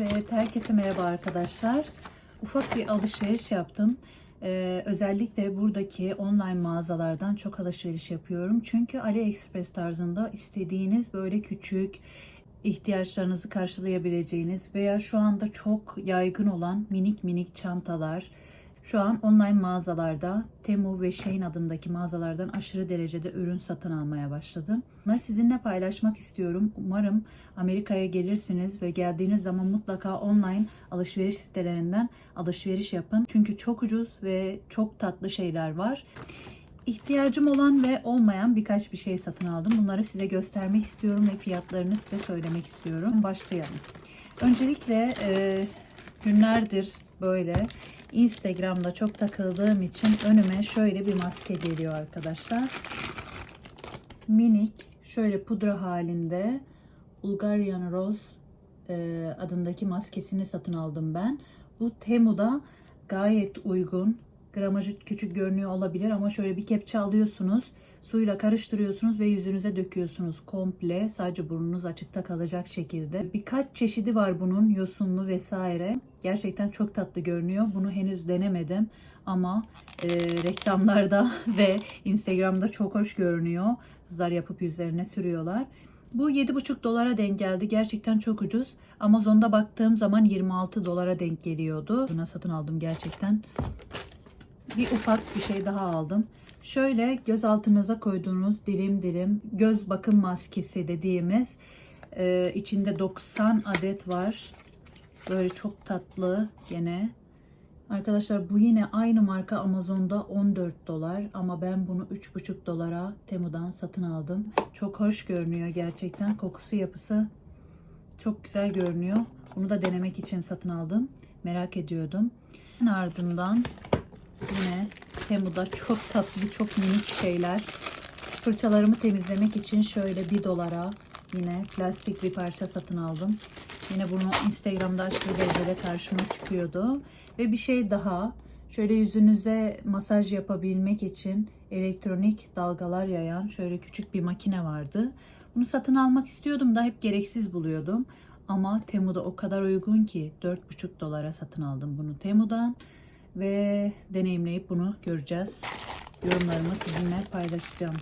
Evet, herkese merhaba arkadaşlar. Ufak bir alışveriş yaptım. Ee, özellikle buradaki online mağazalardan çok alışveriş yapıyorum. Çünkü AliExpress tarzında istediğiniz böyle küçük ihtiyaçlarınızı karşılayabileceğiniz veya şu anda çok yaygın olan minik minik çantalar şu an online mağazalarda Temu ve Shein adındaki mağazalardan aşırı derecede ürün satın almaya başladım. Bunları sizinle paylaşmak istiyorum. Umarım Amerika'ya gelirsiniz ve geldiğiniz zaman mutlaka online alışveriş sitelerinden alışveriş yapın. Çünkü çok ucuz ve çok tatlı şeyler var. İhtiyacım olan ve olmayan birkaç bir şey satın aldım. Bunları size göstermek istiyorum ve fiyatlarını size söylemek istiyorum. Başlayalım. Öncelikle e, günlerdir böyle Instagram'da çok takıldığım için önüme şöyle bir maske geliyor arkadaşlar. Minik şöyle pudra halinde Bulgarian Rose e, adındaki maskesini satın aldım ben. Bu Temu'da gayet uygun. Gramajı küçük görünüyor olabilir ama şöyle bir kepçe alıyorsunuz. Suyla karıştırıyorsunuz ve yüzünüze döküyorsunuz komple. Sadece burnunuz açıkta kalacak şekilde. Birkaç çeşidi var bunun yosunlu vesaire. Gerçekten çok tatlı görünüyor. Bunu henüz denemedim ama e, reklamlarda ve Instagram'da çok hoş görünüyor. Kızlar yapıp yüzlerine sürüyorlar. Bu 7,5 dolara denk geldi. Gerçekten çok ucuz. Amazon'da baktığım zaman 26 dolara denk geliyordu. Buna satın aldım gerçekten. Bir ufak bir şey daha aldım. Şöyle göz altınıza koyduğunuz dilim dilim göz bakım maskesi dediğimiz e, içinde 90 adet var. Böyle çok tatlı gene. Arkadaşlar bu yine aynı marka Amazon'da 14 dolar ama ben bunu 3,5 dolara Temu'dan satın aldım. Çok hoş görünüyor gerçekten. Kokusu yapısı çok güzel görünüyor. Bunu da denemek için satın aldım. Merak ediyordum. Ardından yine Temu'da çok tatlı, çok minik şeyler. Fırçalarımı temizlemek için şöyle 1 dolara yine plastik bir parça satın aldım. Yine bunu Instagram'da aşırı derecede karşıma çıkıyordu. Ve bir şey daha. Şöyle yüzünüze masaj yapabilmek için elektronik dalgalar yayan şöyle küçük bir makine vardı. Bunu satın almak istiyordum da hep gereksiz buluyordum. Ama Temu'da o kadar uygun ki 4,5 dolara satın aldım bunu Temu'dan. Ve deneyimleyip bunu göreceğiz. Yorumlarımı sizinle paylaşacağım.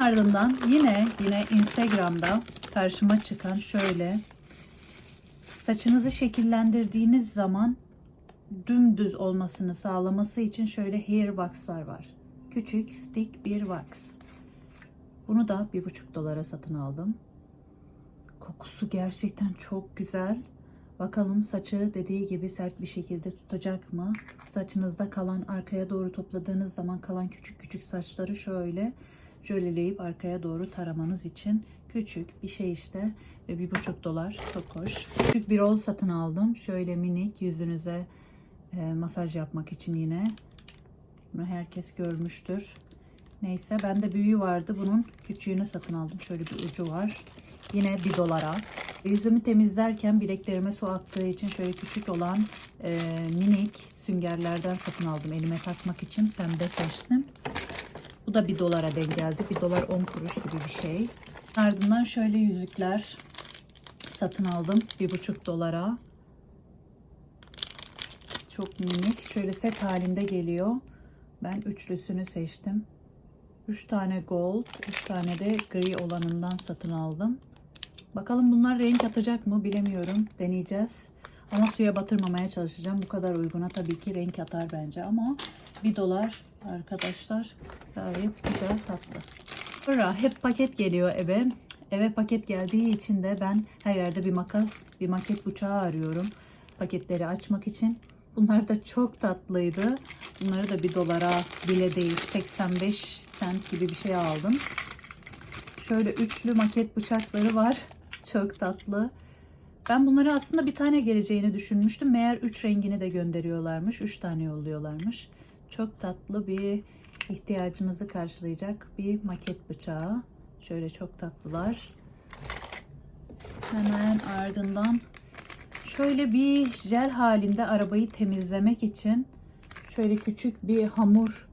Ardından yine yine Instagram'da karşıma çıkan şöyle saçınızı şekillendirdiğiniz zaman dümdüz olmasını sağlaması için şöyle hair wax'lar var. Küçük stick bir wax. Bunu da bir buçuk dolara satın aldım. Kokusu gerçekten çok güzel. Bakalım saçı dediği gibi sert bir şekilde tutacak mı? Saçınızda kalan arkaya doğru topladığınız zaman kalan küçük küçük saçları şöyle jöleleyip arkaya doğru taramanız için küçük bir şey işte ve bir buçuk dolar çok hoş. Küçük bir rol satın aldım. Şöyle minik yüzünüze e, masaj yapmak için yine. Bunu herkes görmüştür. Neyse bende büyüğü vardı. Bunun küçüğünü satın aldım. Şöyle bir ucu var. Yine bir dolara. Yüzümü temizlerken bileklerime su aktığı için şöyle küçük olan e, minik süngerlerden satın aldım. Elime takmak için pembe seçtim. Bu da bir dolara denk geldi. Bir dolar 10 kuruş gibi bir şey. Ardından şöyle yüzükler satın aldım. Bir buçuk dolara. Çok minik. Şöyle set halinde geliyor. Ben üçlüsünü seçtim. 3 tane gold, 3 tane de gri olanından satın aldım. Bakalım bunlar renk atacak mı bilemiyorum. Deneyeceğiz. Ama suya batırmamaya çalışacağım. Bu kadar uyguna tabii ki renk atar bence ama 1 dolar arkadaşlar gayet güzel tatlı. Sonra hep paket geliyor eve. Eve paket geldiği için de ben her yerde bir makas, bir maket bıçağı arıyorum. Paketleri açmak için. Bunlar da çok tatlıydı. Bunları da bir dolara bile değil 85 cent gibi bir şey aldım. Şöyle üçlü maket bıçakları var. Çok tatlı. Ben bunları aslında bir tane geleceğini düşünmüştüm. Meğer üç rengini de gönderiyorlarmış. Üç tane yolluyorlarmış. Çok tatlı bir ihtiyacınızı karşılayacak bir maket bıçağı. Şöyle çok tatlılar. Hemen ardından şöyle bir jel halinde arabayı temizlemek için şöyle küçük bir hamur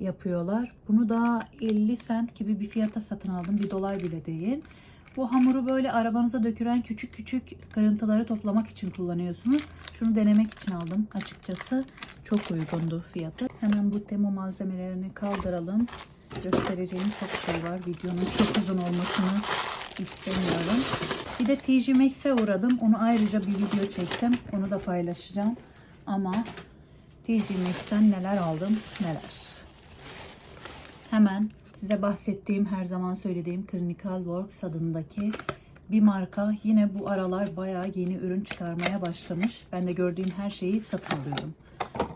yapıyorlar. Bunu da 50 cent gibi bir fiyata satın aldım. Bir dolar bile değil. Bu hamuru böyle arabanıza dökülen küçük küçük kırıntıları toplamak için kullanıyorsunuz. Şunu denemek için aldım açıkçası. Çok uygundu fiyatı. Hemen bu temo malzemelerini kaldıralım. Göstereceğim çok şey var. Videonun çok uzun olmasını istemiyorum. Bir de TJ Maxx'e uğradım. Onu ayrıca bir video çektim. Onu da paylaşacağım. Ama TJ Maxx'ten neler aldım neler. Hemen size bahsettiğim her zaman söylediğim Clinical Works adındaki bir marka yine bu aralar bayağı yeni ürün çıkarmaya başlamış. Ben de gördüğüm her şeyi satın alıyorum.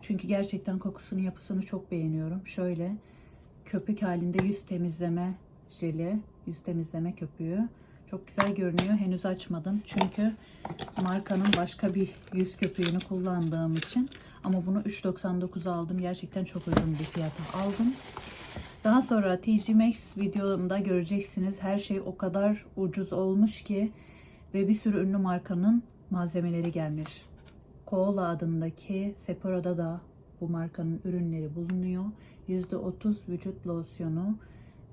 Çünkü gerçekten kokusunu yapısını çok beğeniyorum. Şöyle köpük halinde yüz temizleme jeli, yüz temizleme köpüğü. Çok güzel görünüyor. Henüz açmadım. Çünkü markanın başka bir yüz köpüğünü kullandığım için. Ama bunu 3.99 aldım. Gerçekten çok uygun bir fiyata aldım. Daha sonra TG Maxx videomda göreceksiniz. Her şey o kadar ucuz olmuş ki ve bir sürü ünlü markanın malzemeleri gelmiş. Koala adındaki Sephora'da da bu markanın ürünleri bulunuyor. %30 vücut losyonu,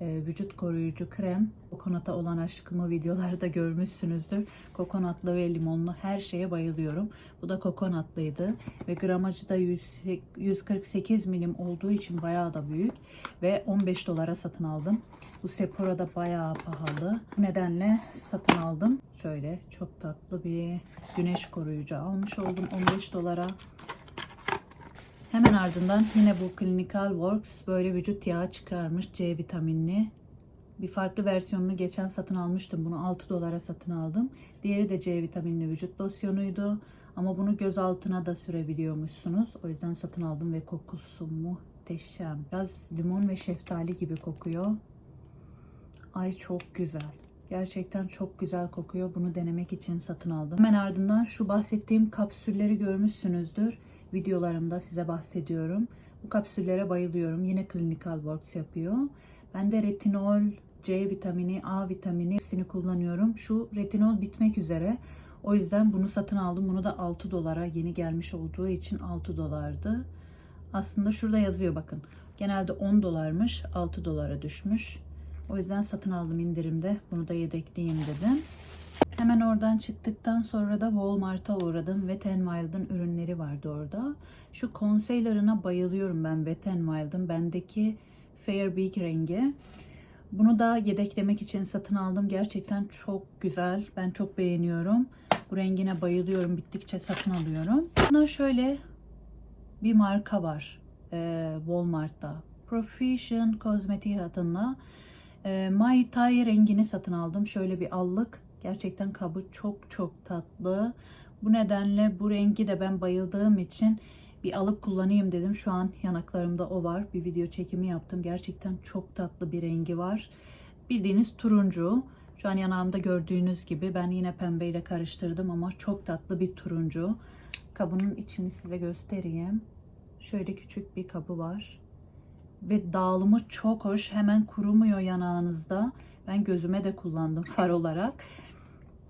e, vücut koruyucu krem. Kokonata olan aşkımı videolarda görmüşsünüzdür. Kokonatlı ve limonlu her şeye bayılıyorum. Bu da kokonatlıydı ve gramajı da 100 148 milim olduğu için bayağı da büyük ve 15 dolara satın aldım. Bu Sephora'da bayağı pahalı. Bu nedenle satın aldım. Şöyle çok tatlı bir güneş koruyucu almış oldum 15 dolara. Hemen ardından yine bu Clinical Works böyle vücut yağı çıkarmış C vitaminli. Bir farklı versiyonunu geçen satın almıştım. Bunu 6 dolara satın aldım. Diğeri de C vitaminli vücut losyonuydu. Ama bunu göz altına da sürebiliyormuşsunuz. O yüzden satın aldım ve kokusu muhteşem. Biraz limon ve şeftali gibi kokuyor. Ay çok güzel. Gerçekten çok güzel kokuyor. Bunu denemek için satın aldım. Hemen ardından şu bahsettiğim kapsülleri görmüşsünüzdür. Videolarımda size bahsediyorum. Bu kapsüllere bayılıyorum. Yine Clinical Works yapıyor. Ben de retinol, C vitamini, A vitamini hepsini kullanıyorum. Şu retinol bitmek üzere. O yüzden bunu satın aldım. Bunu da 6 dolara yeni gelmiş olduğu için 6 dolardı. Aslında şurada yazıyor bakın. Genelde 10 dolarmış. 6 dolara düşmüş. O yüzden satın aldım indirimde. Bunu da yedekleyeyim dedim. Hemen oradan çıktıktan sonra da Walmart'a uğradım. Wet n Wild'ın ürünleri vardı orada. Şu concealer'ına bayılıyorum ben Wet n Wild'ın. Bendeki Fair Big rengi. Bunu da yedeklemek için satın aldım. Gerçekten çok güzel. Ben çok beğeniyorum. Bu rengine bayılıyorum. Bittikçe satın alıyorum. Buna şöyle bir marka var. Ee, Walmart'ta. Profession Cosmetic adında. Ee, Mai Tai rengini satın aldım. Şöyle bir allık. Gerçekten kabı çok çok tatlı. Bu nedenle bu rengi de ben bayıldığım için bir alıp kullanayım dedim. Şu an yanaklarımda o var. Bir video çekimi yaptım. Gerçekten çok tatlı bir rengi var. Bildiğiniz turuncu. Şu an yanağımda gördüğünüz gibi ben yine pembeyle karıştırdım ama çok tatlı bir turuncu. Kabının içini size göstereyim. Şöyle küçük bir kabı var. Ve dağılımı çok hoş. Hemen kurumuyor yanağınızda. Ben gözüme de kullandım far olarak.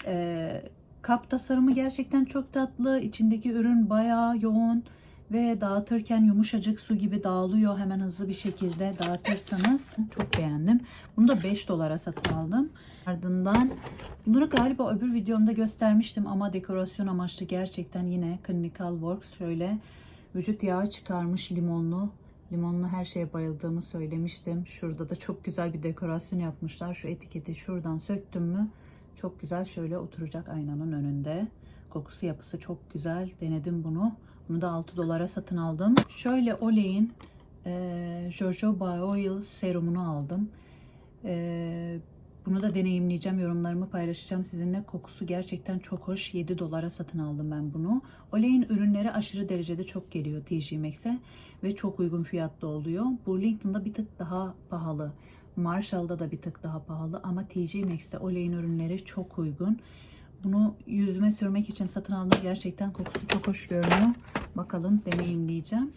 Ee, kap tasarımı gerçekten çok tatlı. İçindeki ürün bayağı yoğun ve dağıtırken yumuşacık su gibi dağılıyor hemen hızlı bir şekilde dağıtırsanız. Çok beğendim. Bunu da 5 dolara satın aldım. Ardından bunları galiba öbür videomda göstermiştim ama dekorasyon amaçlı gerçekten yine Clinical Works şöyle vücut yağı çıkarmış limonlu. Limonlu her şeye bayıldığımı söylemiştim. Şurada da çok güzel bir dekorasyon yapmışlar. Şu etiketi şuradan söktüm mü çok güzel şöyle oturacak aynanın önünde. Kokusu yapısı çok güzel. Denedim bunu. Bunu da 6 dolara satın aldım. Şöyle Olay'in e, jojoba oil serumunu aldım. E, bunu da deneyimleyeceğim. Yorumlarımı paylaşacağım sizinle. Kokusu gerçekten çok hoş. 7 dolara satın aldım ben bunu. Olay'in ürünleri aşırı derecede çok geliyor TJ Maxx'e ve çok uygun fiyatlı oluyor. Burlington'da bir tık daha pahalı. Marshall'da da bir tık daha pahalı ama TJ Maxx'te Olay'in ürünleri çok uygun. Bunu yüzüme sürmek için satın aldım. Gerçekten kokusu çok hoş görünüyor. Bakalım deneyimleyeceğim.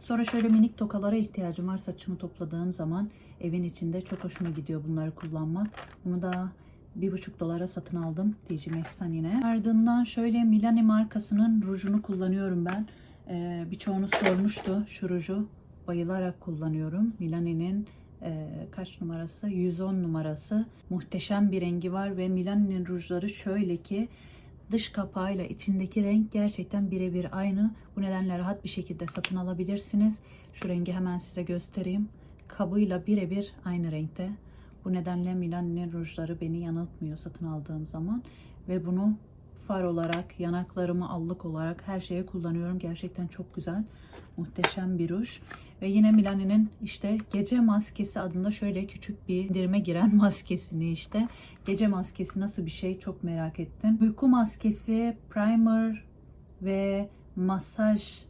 Sonra şöyle minik tokalara ihtiyacım var. Saçımı topladığım zaman evin içinde çok hoşuma gidiyor bunları kullanmak. Bunu da bir buçuk dolara satın aldım. TJ Maxx'ten yine. Ardından şöyle Milani markasının rujunu kullanıyorum ben. Ee, birçoğunuz sormuştu şu ruju. Bayılarak kullanıyorum. Milani'nin Ee, kaç numarası? 110 numarası. Muhteşem bir rengi var ve Milani'nin rujları şöyle ki dış kapağıyla içindeki renk gerçekten birebir aynı. Bu nedenle rahat bir şekilde satın alabilirsiniz. Şu rengi hemen size göstereyim. Kabıyla birebir aynı renkte. Bu nedenle Milani'nin rujları beni yanıltmıyor satın aldığım zaman. Ve bunu far olarak, yanaklarımı allık olarak her şeye kullanıyorum. Gerçekten çok güzel. Muhteşem bir ruj. Ve yine Milani'nin işte gece maskesi adında şöyle küçük bir indirime giren maskesini işte. Gece maskesi nasıl bir şey çok merak ettim. Uyku maskesi, primer ve masaj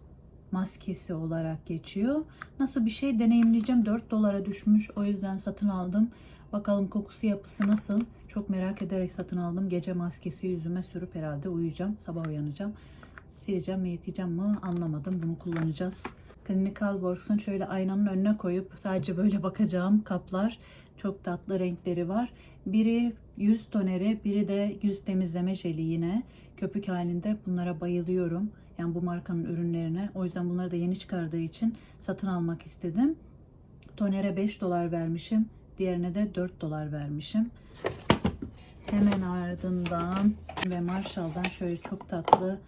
maskesi olarak geçiyor. Nasıl bir şey deneyimleyeceğim. 4 dolara düşmüş. O yüzden satın aldım. Bakalım kokusu yapısı nasıl? Çok merak ederek satın aldım. Gece maskesi yüzüme sürüp herhalde uyuyacağım. Sabah uyanacağım. Sileceğim mi yıkayacağım mı anlamadım. Bunu kullanacağız. Clinical Works'un şöyle aynanın önüne koyup sadece böyle bakacağım kaplar. Çok tatlı renkleri var. Biri yüz toneri, biri de yüz temizleme jeli yine. Köpük halinde bunlara bayılıyorum. Yani bu markanın ürünlerine. O yüzden bunları da yeni çıkardığı için satın almak istedim. Tonere 5 dolar vermişim. Diğerine de 4 dolar vermişim. Hemen ardından ve Marshall'dan şöyle çok tatlı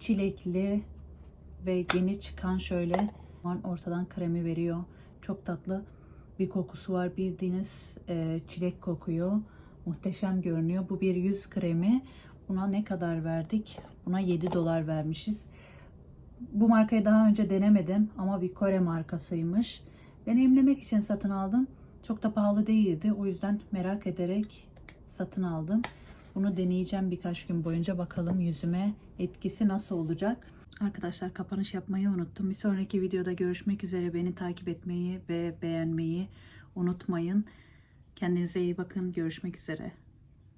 çilekli ve yeni çıkan şöyle ortadan kremi veriyor. Çok tatlı bir kokusu var. Bildiğiniz e, çilek kokuyor. Muhteşem görünüyor. Bu bir yüz kremi. Buna ne kadar verdik? Buna 7 dolar vermişiz. Bu markayı daha önce denemedim ama bir Kore markasıymış. Deneyimlemek için satın aldım. Çok da pahalı değildi. O yüzden merak ederek satın aldım. Bunu deneyeceğim birkaç gün boyunca. Bakalım yüzüme etkisi nasıl olacak. Arkadaşlar kapanış yapmayı unuttum. Bir sonraki videoda görüşmek üzere. Beni takip etmeyi ve beğenmeyi unutmayın. Kendinize iyi bakın. Görüşmek üzere.